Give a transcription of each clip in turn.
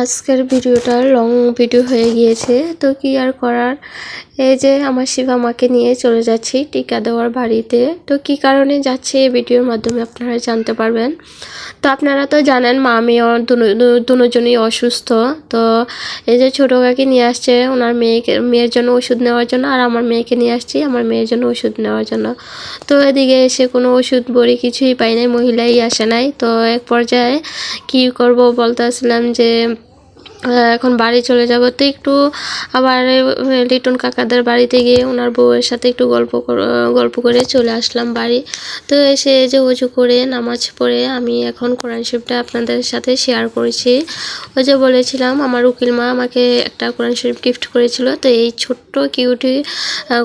আজকের ভিডিওটা long video হয়ে গিয়েছে। তো কি আর করার? এই যে আমার শিবা মাকে নিয়ে চলে যাচ্ছি টিকা দেওয়ার বাড়িতে। তো কি কারণে যাচ্ছে এই ভিডিওর মাধ্যমে আপনারা জানতে পারবেন। তো আপনারা তো জানেন, মা মেয়ে দুজনই অসুস্থ। তো এই যে ছোটো কাকি নিয়ে আসছে, ওনার মেয়েকে, মেয়ের জন্য ওষুধ নেওয়ার জন্য আর আমার মেয়েকে নিয়ে আসছি, আমার মেয়ের জন্য ওষুধ নেওয়ার জন্য। তো এদিকে এসে কোনো ওষুধ বড়ি কিছুই পাই নাই, মহিলাই আসে নাই। তো এক পর্যায়ে কি করব বলতে আসলাম যে এখন বাড়ি চলে যাব। তো একটু আবার লিটন কাকাদের বাড়িতে গিয়ে ওনার বউয়ের সাথে একটু গল্প গল্প করে চলে আসলাম বাড়ি। তো এসে যে উজু করে, নামাজ পড়ে আমি এখন কোরআন শরীফটা আপনাদের সাথে শেয়ার করেছি। ওই যে বলেছিলাম, আমার উকিল মা আমাকে একটা কোরআন শরীফ গিফট করেছিল। তো এই ছোট্ট কিউটি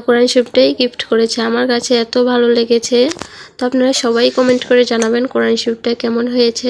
কোরআন শরীফটাই গিফট করেছে। আমার কাছে এত ভালো লেগেছে। তো আপনারা সবাই কমেন্ট করে জানাবেন কোরআন শরীফটা কেমন হয়েছে।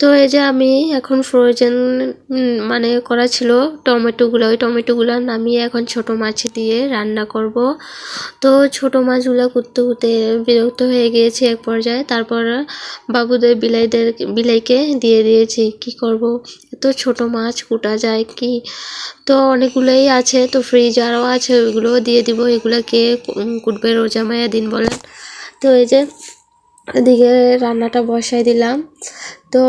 তো এই যে আমি এখন ফ্রোজেন মানে করা ছিল টমেটোগুলো, ওই টমেটোগুলো নামিয়ে এখন ছোট মাছ দিয়ে রান্না করব। তো ছোট মাছগুলো করতে করতে বিরক্ত হয়ে গিয়েছি এক পর্যায়ে। তারপর বাবুদের বিলাইদের, বিলাইকে দিয়ে দিয়েছি, কি করব? এত ছোট মাছ কুটা যায় কি? তো অনেকগুলোই আছে, তো ফ্রিজ আরও আছে, ওইগুলোও দিয়ে দিব। এগুলো কে কুটবে রোজা মায়া দিন বলেন। তো এই যে এদিকে রান্নাটা বসাই দিলাম। তো,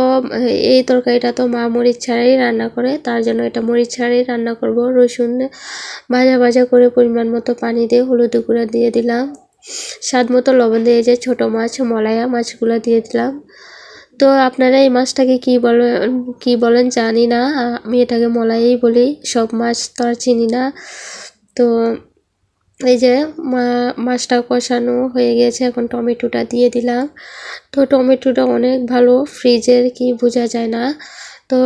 এই তরকারিটা তো মা মরিচ ছাড়াই রান্না করে, তার জন্য এটা মরিচ ছাড়াই রান্না করব। রসুন ভাজা ভাজা করে পরিমাণ মতো পানি দিয়ে হলুদ গুঁড়া দিয়ে দিলাম। স্বাদ মতো লবণ দিয়ে যে ছোটো মাছ, মলায়া মাছগুলো দিয়ে দিলাম। তো আপনারা এই মাছটাকে কি বলেন কি বলেন জানি না, আমি এটাকে মলাইই বলি, সব মাছ তো আর চিনি না। তো এই যে মাছটা কষানো হয়ে গেছে, এখন টমেটোটা দিয়ে দিলাম। তো টমেটোটা অনেক ভালো ফ্রিজের, কি বোঝা যায় না। তো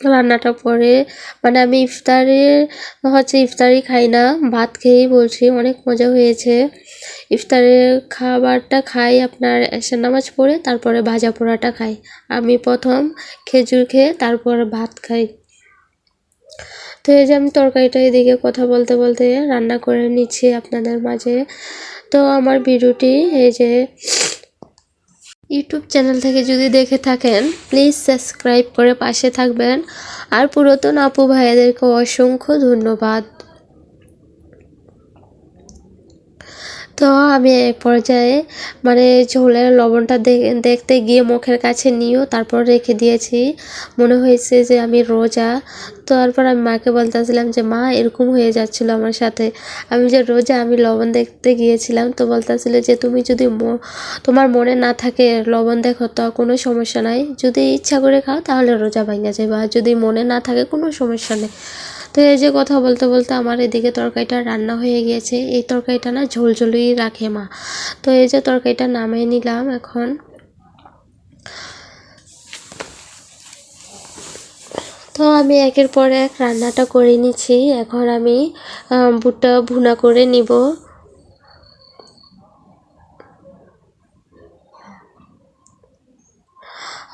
রান্নাটা পরে মানে আমি ইফতারে, হচ্ছে ইফতারি খাই না, ভাত খেয়েই বলছি, অনেক মজা হয়েছে। ইফতারের খাবারটা খাই আপনার এসে নামাজ পড়ে, তারপরে ভাজা পোড়াটা খাই। আমি প্রথম খেজুর খেয়ে তারপর ভাত খাই। তো এই যে আমি তরকারিটা এদিকে কথা বলতে বলতে রান্না করে নিচ্ছি আপনাদের মাঝে। তো আমার ভিডিওটি এই যে ইউটিউব চ্যানেল থেকে যদি দেখে থাকেন প্লিজ সাবস্ক্রাইব করে পাশে থাকবেন। আর পুরাতন আপু ভাইয়াদেরকে অসংখ্য ধন্যবাদ। তো আমি এক পর্যায়ে মানে ঝোলের লবণটা দেখতে গিয়ে মুখের কাছে নিয়েও তারপর রেখে দিয়েছি। মনে হয়েছে যে আমি রোজা। তারপর আমি মাকে বলতেছিলাম যে, মা, এরকম হয়ে যাচ্ছিল আমার সাথে। আমি যে রোজা আমি লবণ দেখতে গিয়েছিলাম তো বলতেছিল যে, তুমি যদি তোমার মনে না থাকে লবণ দেখো তো কোনো সমস্যা নাই। যদি ইচ্ছা করে খাও তাহলে রোজা ভাঙা যাবে বা যদি মনে না থাকে কোনো সমস্যা নেই। তো এই যে কথা বলতে বলতে আমার এদিকে তরকারিটা রান্না হয়ে গিয়েছে। এই তরকারিটা না ঝোলঝোলই রাখে মা। তো এই যে তরকারিটা নামিয়ে নিলাম এখন। তো আমি একের পর এক রান্নাটা করে নিচ্ছি। এখন আমি বুটটা ভুনা করে নিব।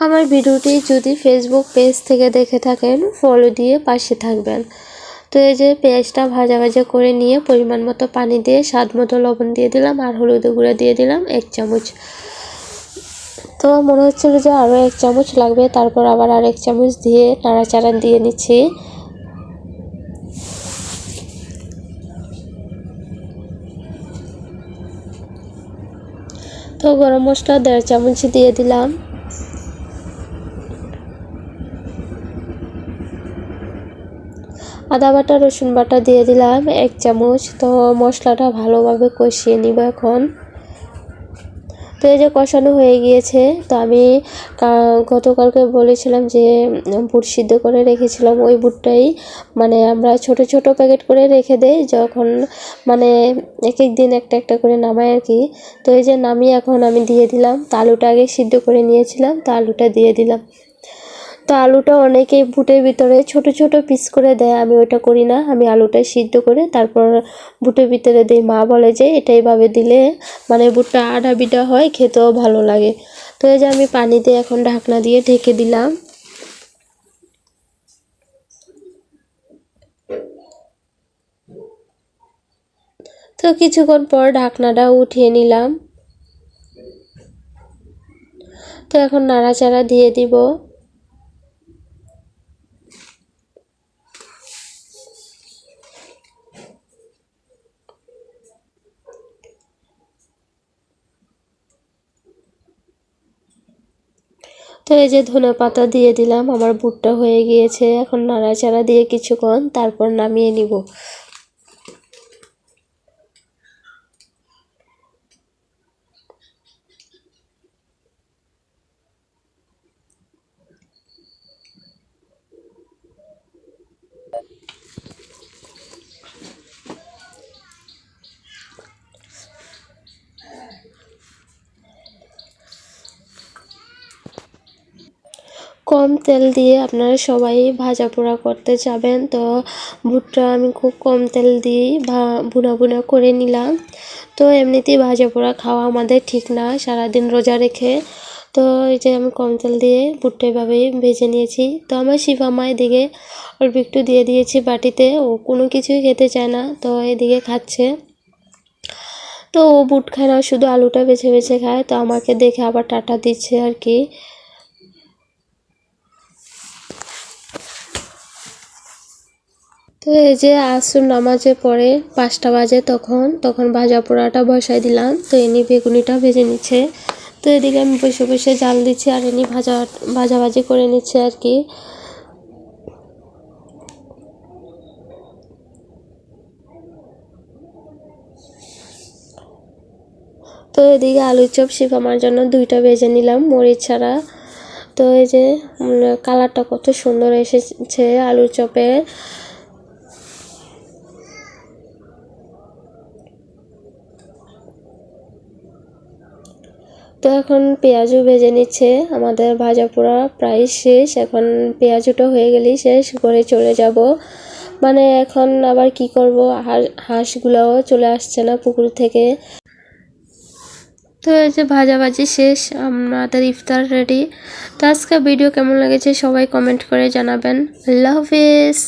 আমার ভিডিওটি যদি ফেসবুক পেজ থেকে দেখে থাকেন ফলো দিয়ে পাশে থাকবেন। তো এই যে পেঁয়াজটা ভাজা ভাজা করে নিয়ে পরিমাণ মতো পানি দিয়ে, স্বাদ মতো লবণ দিয়ে দিলাম আর হলুদ গুঁড়া দিয়ে দিলাম এক চামচ। তো মনে হচ্ছিল যে আরও এক চামচ লাগবে, তারপর আবার আর এক চামচ দিয়ে নাড়াচাড়া দিয়ে নিচ্ছি। তো গরম মশলা দেড় চামচ দিয়ে দিলাম। আদা বাটা, রসুন বাটা দিয়ে দিলাম। এক চামচ। তো মশলাটা ভালোভাবে কষিয়ে নিব এখন। তো এই যে কষানো হয়ে গিয়েছে, তো আমি গতকালকে বলেছিলাম যে বুট সিদ্ধ করে রেখেছিলাম। ওই বুটটাই মানে আমরা ছোট ছোট প্যাকেট করে রেখে দেই, যখন মানে এক এক দিন একটা একটা করে নামাই আর কি। তো এই যে নামিয়ে এখন আমি দিয়ে দিলাম। তো আলুটা আগে সিদ্ধ করে নিয়েছিলাম তো আলুটা দিয়ে দিলাম। তো আলুটা অনেকেই বুটের ভিতরে ছোট ছোট পিস করে দেয়, আমি ওটা করি না। আমি আলুটা সিদ্ধ করে তারপর বুটের ভিতরে দিই। মা বলে যে, এটা এইভাবে দিলে মানে বুটটা আডা বিটা হয়, খেতেও ভালো লাগে। তো এই যে আমি পানিতে এখন ঢাকনা দিয়ে ঢেকে দিলাম। তো কিছুক্ষণ পর ঢাকনাটা উঠিয়ে নিলাম। তো এখন নাড়াচাড়া দিয়ে দিব। তো এই যে ধনে পাতা দিয়ে দিলাম, আমার বুটটা হয়ে গিয়েছে। এখন নাড়াচাড়া দিয়ে কিছুক্ষণ, তারপর নামিয়ে নিব। কম তেল দিয়ে আপনারা সবাই ভাজা পোড়া করতে যাবেন। তো ভুট্টা আমি খুব কম তেল দিয়েই ভুনা ভুনা করে নিলাম। তো এমনিতেই ভাজা পোড়া খাওয়া আমাদের ঠিক না, সারাদিন রোজা রেখে। তো এই যে আমি কম তেল দিয়ে ভুট্টা এভাবেই ভেজে নিয়েছি। তো আমার শিফা মা এদিকে অল্প একটু দিয়ে দিয়েছি বাটিতে, ও কোনো কিছুই খেতে চায় না, তো এদিকে খাচ্ছে। তো ও বুট খায় না, শুধু আলুটা বেছে বেছে খায়, তো আমাকে দেখে আবার টাটা দিচ্ছে আর কি। তো এই যে আসুন নামাজে পরে পাঁচটা বাজে তখন তখন ভাজা পোড়াটা বসাই দিলাম, তো এনি বেগুনিটা ভেজে নিচ্ছে। তো এদিকে আমি বসে বসে জাল দিচ্ছি আর এনি ভাজা ভাজাভাজি করে নিচ্ছে আর কি। তো এদিকে আলুর চপ শিফামার জন্য দুইটা ভেজে নিলাম, মরিচ ছাড়া। তো এই যে কালারটা কত সুন্দর এসেছে আলুর চপে। তো এখন পেঁয়াজও ভেজে নিচ্ছে। আমাদের ভাজা পোড়া প্রায় শেষ। এখন পেঁয়াজুটা হয়ে গেলেই শেষ, করে চলে যাব। মানে এখন আবার কি করব? হাঁসগুলোও চলে আসছে না পুকুর থেকে। তো এই যে ভাজাভাজি শেষ, আমাদের ইফতার রেডি। তো আজকে ভিডিও কেমন লেগেছে সবাই কমেন্ট করে জানাবেন। আল্লাহ হাফিজ।